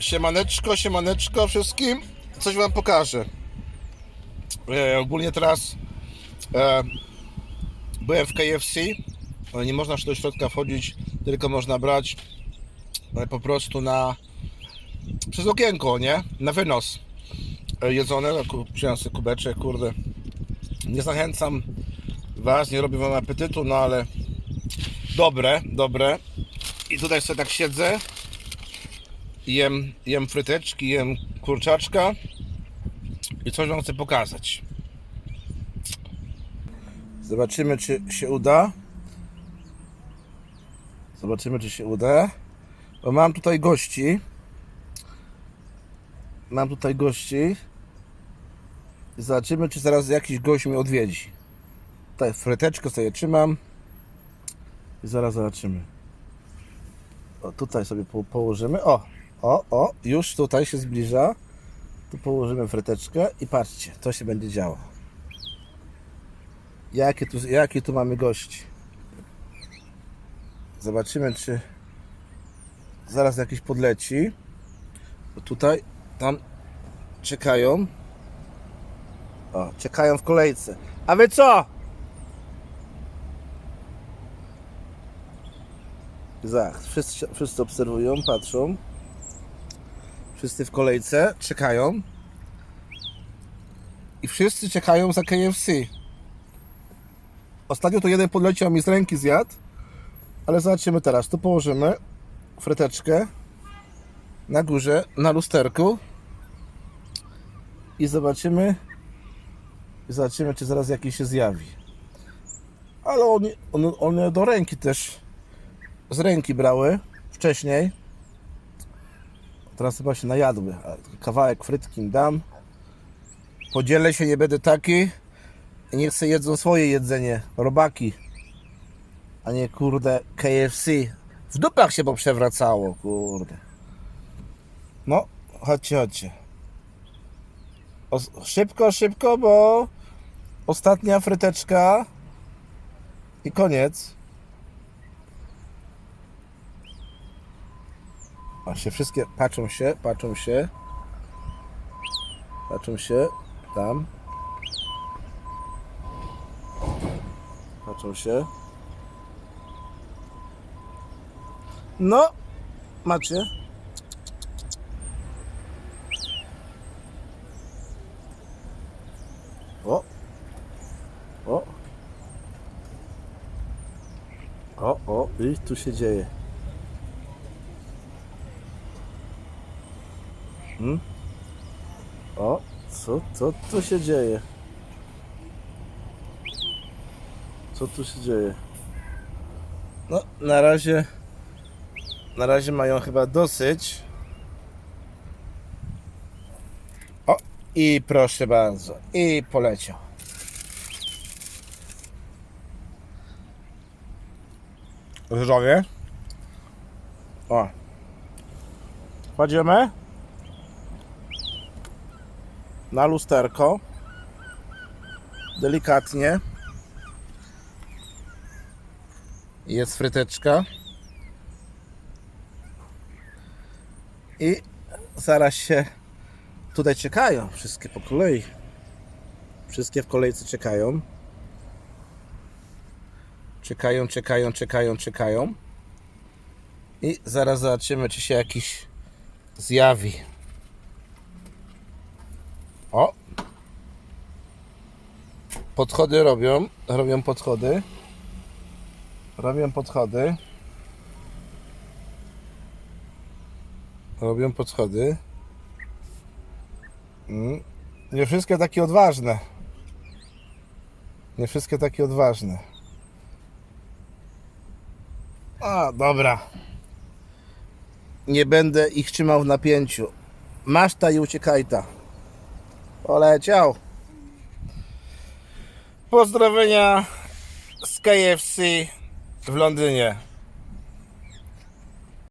Siemaneczko, siemaneczko wszystkim. Coś wam pokażę. E, ogólnie teraz e, byłem w KFC. Nie można do środka wchodzić, tylko można brać e, po prostu na przez okienko, nie? Na wynos e, jedzone. No, sobie kubeczek, kurde. Nie zachęcam was, nie robię wam apetytu, no ale dobre, dobre. I tutaj sobie tak siedzę jem, jem fryteczki, jem kurczaczka i coś wam chcę pokazać. Zobaczymy, czy się uda. Zobaczymy, czy się uda. Bo mam tutaj gości. Mam tutaj gości. Zobaczymy, czy zaraz jakiś gość mnie odwiedzi. Tutaj fryteczkę sobie trzymam. I zaraz zobaczymy. O, tutaj sobie po, położymy. O, o, o, już tutaj się zbliża. Tu położymy fryteczkę i patrzcie, to się będzie działo. Jakie tu, jakie tu mamy gości? Zobaczymy, czy zaraz jakiś podleci. Bo tutaj, tam czekają. O, czekają w kolejce. A wy co? Zach, wszyscy, wszyscy obserwują, patrzą. Wszyscy w kolejce czekają. I wszyscy czekają za KFC. Ostatnio to jeden podleciał mi z ręki zjadł. Ale zobaczymy teraz. Tu położymy fryteczkę na górze, na lusterku. I zobaczymy. I zobaczymy, czy zaraz jakiś się zjawi. Ale one, one, one do ręki też z ręki brały wcześniej. Teraz chyba się najadły. Kawałek frytki im dam. Podzielę się, nie będę taki. I niech sobie jedzą swoje jedzenie. Robaki. A nie kurde KFC. W dupach się poprzewracało, kurde. No, chodźcie, chodźcie. O, szybko, szybko, bo ostatnia fryteczka i koniec. Się wszystkie patrzą się, patrzą się. Patrzą się tam. Patrzą się. No, macie. O. O. O, o, i tu się dzieje. Hmm? O, co, co tu się dzieje? Co tu się dzieje? No, na razie. Na razie mają chyba dosyć. O, i proszę bardzo. I poleciał. Różowie. O. Kładziemy na lusterko. Delikatnie. Jest fryteczka. I zaraz się tutaj czekają. Wszystkie po kolei. Wszystkie w kolejce czekają. Czekają, czekają, czekają, czekają. I zaraz zobaczymy, czy się jakiś zjawi. O! Podchody robią, robią podchody. Robią podchody. Robią podchody. Mm. Nie wszystkie takie odważne. Nie wszystkie takie odważne. A, dobra. Nie będę ich trzymał w napięciu. Masz ta i uciekaj ta. Poleciał. Pozdrowienia z KFC w Londynie.